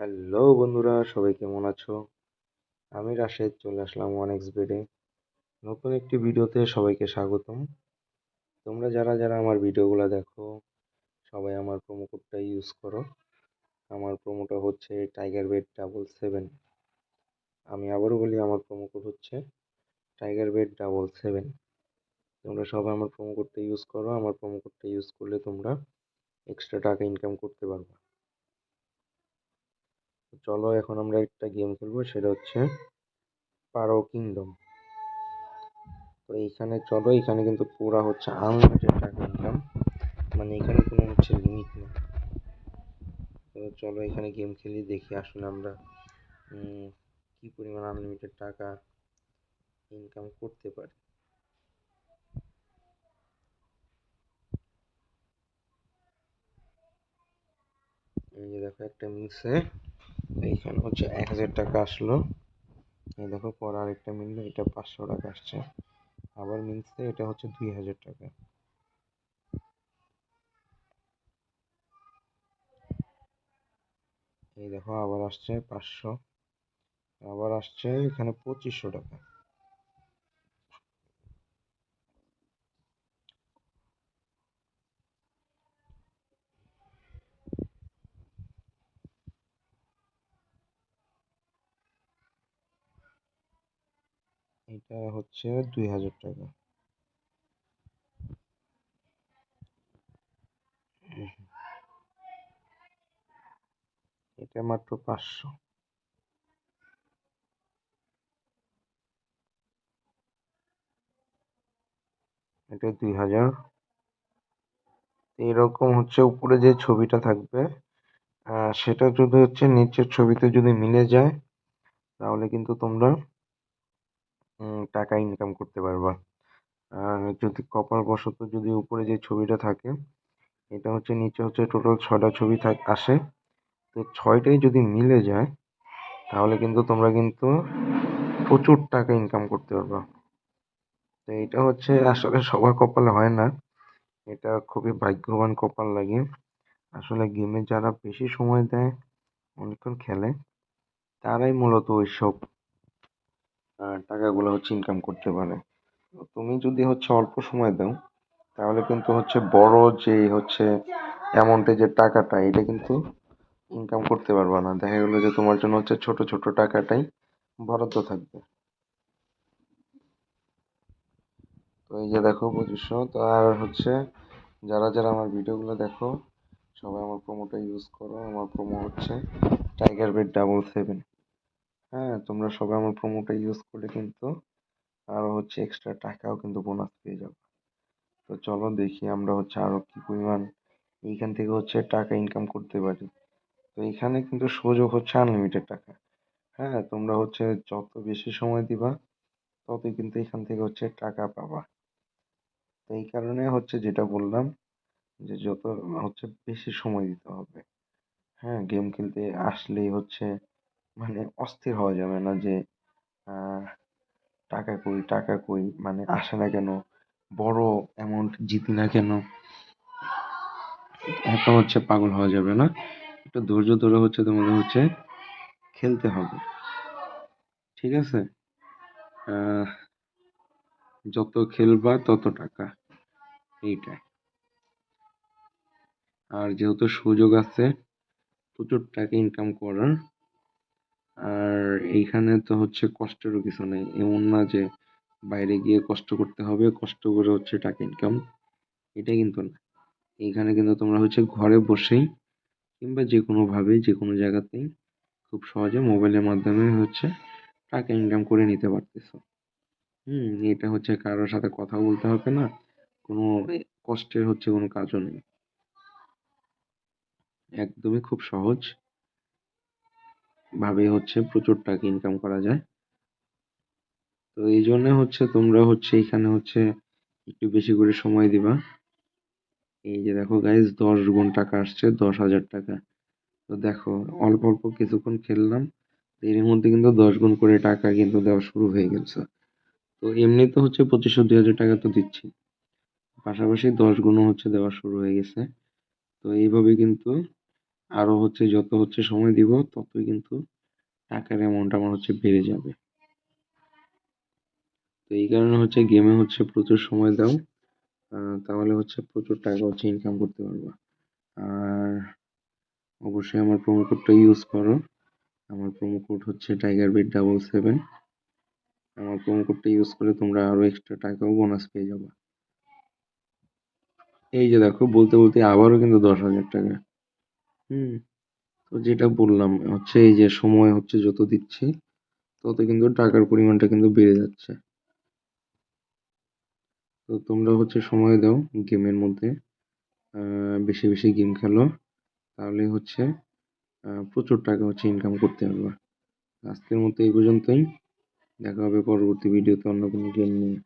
Hello বন্ধুরা, সবাই কেমন আছো? আমি রাশেদ, চলে আসলাম ওয়ান এক্স বেডে নতুন একটি ভিডিওতে সবাইকে স্বাগতম। তোমরা যারা যারা আমার ভিডিওগুলো দেখো, সবাই আমার প্রোমো কোডটা ইউজ করো। আমার প্রোমোটা হচ্ছে টাইগার বেড ডাবল সেভেন আমি আবারও বলি, আমার প্রোমো কোড হচ্ছে টাইগার বেড ডাবল সেভেন তোমরা সবাই আমার প্রোমো কোডটা ইউজ করো। আমার প্রোমো কোডটা ইউজ করলে তোমরা এক্সট্রা টাকা ইনকাম করতে পারবে। চলো এখন আমরা একটা গেম খেলব, সেটা হচ্ছে পারো কিংডম তো এইখানে চলো এখানে কিন্তু পুরা হচ্ছে আনলিমিটেড টাকা ইনকাম মানে এখানে কোনো হচ্ছে লিমিট নেই। তো চলো এখানে গেম খেলি, দেখি আসলে আমরা কি পরিমাণ আনলিমিটেড টাকা ইনকাম করতে পারি। এই যে দেখো একটা মিলছে এইখানে হচ্ছে এক হাজার টাকা আসলো। এই দেখো, পর আরেকটা মিললো, এটা পাঁচশো টাকা আসছে। আবার মিলছে, এটা হচ্ছে দুই হাজার টাকা। এই দেখো, আবার আসছে পাঁচশো। আবার আসছে এখানে পঁচিশশো টাকা। এটা হচ্ছে দুই হাজার টাকা। এটা মাত্র পাঁচশো। এটা দুই হাজার। এরকম হচ্ছে উপরে যে ছবিটা থাকবে সেটা যদি হচ্ছে নিচের ছবিতে যদি মিলে যায়, তাহলে কিন্তু তোমরা টাকা ইনকাম করতে পারবা। আর যদি কপালবশত যদি উপরে যে ছবিটা থাকে, এটা হচ্ছে নিচে হচ্ছে টোটাল ছটা ছবি থাক, আসে। তো ছয়টাই যদি মিলে যায়, তাহলে কিন্তু তোমরা কিন্তু প্রচুর টাকা ইনকাম করতে পারবা। তো এটা হচ্ছে আসলে সবার কপালে হয় না। এটা খুবই ভাগ্যবান কপাল লাগে। আসলে গেমে যারা বেশি সময় দেয়, অনেকক্ষণ খেলে, তারাই মূলত ওইসব টাকাগুলো হচ্ছে ইনকাম করতে পারে। তুমি যদি হচ্ছে অল্প সময় দাও, তাহলে কিন্তু হচ্ছে বড় যে হচ্ছে অ্যামাউন্টে যে টাকাটা, এটা কিন্তু ইনকাম করতে পারবা না। দেখা গেলো যে তোমার জন্য হচ্ছে ছোট ছোট টাকাটাই বরাদ্দ থাকবে। তো এই যে দেখো পঁচিশশো তো আর হচ্ছে যারা যারা আমার ভিডিওগুলো দেখো, সবাই আমার প্রোমোটা ইউজ করো। আমার প্রোমো হচ্ছে টাইগার বেড ডাবল সেভেন হ্যাঁ তোমরা সবাই আমার প্রোমোটা ইউজ করলে কিন্তু আরও হচ্ছে এক্সট্রা টাকাও কিন্তু বোনাস পেয়ে যাবে। তো চলো দেখি আমরা হচ্ছে আরও কি পরিমাণ এইখান থেকে হচ্ছে টাকা ইনকাম করতে পারি। তো এখানে কিন্তু সুযোগ হচ্ছে আনলিমিটেড টাকা। হ্যাঁ তোমরা হচ্ছে যত বেশি সময় দিবা, ততই কিন্তু এখান থেকে হচ্ছে টাকা পাবা। তো এই কারণে হচ্ছে যেটা বললাম যে যত হচ্ছে বেশি সময় দিতে হবে। হ্যাঁ গেম খেলতে আসলেই হচ্ছে মানে অস্থির হওয়া যাবে না যে টাকা কই টাকা কই মানে আসে না কেন, বড় অ্যামাউন্ট জিতি না কেন, এত হচ্ছে পাগল হওয়া যাবে না। একটু ধৈর্য ধরে হচ্ছে তোমাদের হচ্ছে খেলতে হবে। ঠিক আছে? যত খেলবা তত টাকা। এইটাই। আর যেহেতু সুযোগ আছে, প্রচুর টাকা ইনকাম করার আর এইখানে তো হচ্ছে কষ্টেরও কিছু নেই। এমন না যে বাইরে গিয়ে কষ্ট করতে হবে, কষ্ট করে হচ্ছে টাকা ইনকাম এটা কিন্তু না। এইখানে কিন্তু তোমরা হচ্ছে ঘরে বসেই কিংবা যে কোনোভাবে যে কোনো জায়গাতেই খুব সহজে মোবাইলের মাধ্যমে হচ্ছে টাকা ইনকাম করে নিতে পারতেছো। হুম, এটা হচ্ছে কারোর সাথে কথা বলতে হবে না, কোনো কষ্টের হচ্ছে কোনো কাজও নেই। একদমই খুব সহজ। ভাবে হচ্ছে প্রচুর টাকা ইনকাম করা যায়। তো এই জন্য হচ্ছে তোমরা হচ্ছে এখানে হচ্ছে একটু বেশি করে সময় দিবা। এই যে দেখো গাইজ দশ গুণ টাকা আসছে, দশ হাজার টাকা। তো দেখো, অল্প অল্প কিছুক্ষণ খেললাম এর মধ্যে কিন্তু দশ গুণ করে টাকা কিন্তু দেওয়া শুরু হয়ে গেছে। তো এমনি তো হচ্ছে পঁচিশশো দুই হাজার টাকা তো দিচ্ছি। পাশাপাশি দশ গুণও হচ্ছে দেওয়া শুরু হয়ে গেছে। তো এইভাবে কিন্তু আরও হচ্ছে যত হচ্ছে সময় দিব, ততই কিন্তু টাকার অ্যামাউন্ট আমার হচ্ছে বেড়ে যাবে। তো এই কারণে হচ্ছে গেমে হচ্ছে প্রচুর সময় দাও তাহলে হচ্ছে প্রচুর টাকা হচ্ছে ইনকাম করতে পারবা। আর অবশ্যই আমার প্রোমো কোডটা ইউজ করো। আমার প্রোমো কোড হচ্ছে টাইগার বেড ডাবল সেভেন আমার প্রোমো কোডটা ইউজ করলে তোমরা আরও এক্সট্রা টাকাও বোনাস পেয়ে যাবে। এই যে দেখো, বলতে বলতে আবারও কিন্তু দশ হাজার টাকা। হুম। তো যেটা বললাম, হচ্ছে এই যে সময় হচ্ছে যত দিচ্ছি, তত কিন্তু টাকার পরিমাণটা কিন্তু বেড়ে যাচ্ছে। তো তোমরা হচ্ছে সময় দাও গেমের মধ্যে বেশি বেশি গেম খেলো, তাহলে হচ্ছে প্রচুর টাকা হচ্ছে ইনকাম করতে পারবা। আজকের মতো এই পর্যন্তই। দেখা হবে পরবর্তী ভিডিওতে অন্য কোনো গেম নিয়ে।